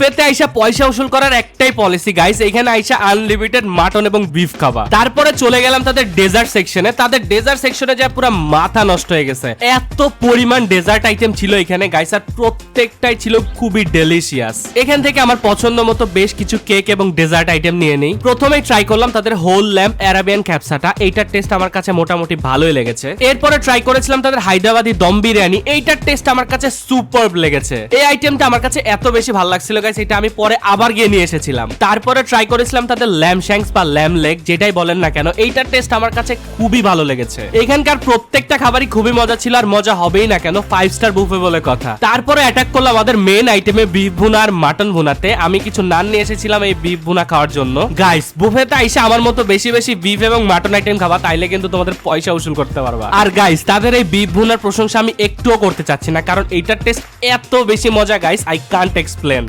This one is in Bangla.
পেতে আইসা পয়সা উসুল করার একটাই পলিসি গাইস এখানে আইসা আনলিমিটেড মাটন এবং বিফ খাবা। তারপরে চলে গেলাম তাদের ডেজার্ট সেকশনে তাদের ডেজার্ট সেকশনে যা পুরো মাথা নষ্ট হয়ে গেছে। এত পরিমাণ ডেজার্ট আইটেম ছিল এখানে গাইস আর প্রত্যেকটাই ছিল খুবই ডেলিশিয়াস এখান থেকে আমার পছন্দ মতো বেশ কিছু কেক এবং ডেজার্ট আইটেম নিয়ে নেই। প্রথমেই ট্রাই করলাম তাদের হোল ল্যাম্প অ্যারাবিয়ান ক্যাপসাটা এইটার টেস্ট আমার কাছে মোটামুটি ভালোই লেগেছে। এরপরে ট্রাই করেছিলাম তাদের হায়দ্রাবাদি দম বিরিয়ানি। এইটার টেস্ট আমার কাছে সুপার লেগেছে। এই আইটেমটা আমার কাছে এত বেশি ভালো লাগছিল গাইস এটা আমি পরে আবার গিয়ে নিয়ে এসেছিলাম। তারপরে ট্রাই করেছিলাম তাদের ল্যাম শ্যাঙ্কস বা ল্যাম লেগ যেটাই বলেন না কেন, এইটার টেস্ট আমার কাছে খুবই ভালো লেগেছে। এখানকার প্রত্যেকটা খাবারই খুবই মজা ছিল আর মজা হবেই না কেন ফাইভ স্টার বুফে বলে কথা। তারপরে অ্যাটাক করলাম আমাদের মেন আইটেমে বিফ ভুনা আর মাটন ভুনাতে। আমি কিছু নান নিয়ে এসেছিলাম এই বিফ ভুনা খাওয়ার জন্য। গাইস বুফেতে আইসা আমার মতো বেশি বেশি বিফ এবং মাটন আইটেম খাবা, তাইলে কিন্তু তোমাদের পয়সা উসুল করতে পারবা। আর গাইস তাদের এই বিফ ভুনার প্রশংসা আমি একটুও করতে চাচ্ছি না, কারণ এইটার টেস্ট এত বেশি মজা গাইস আই কান্ট এক্সপ্লেন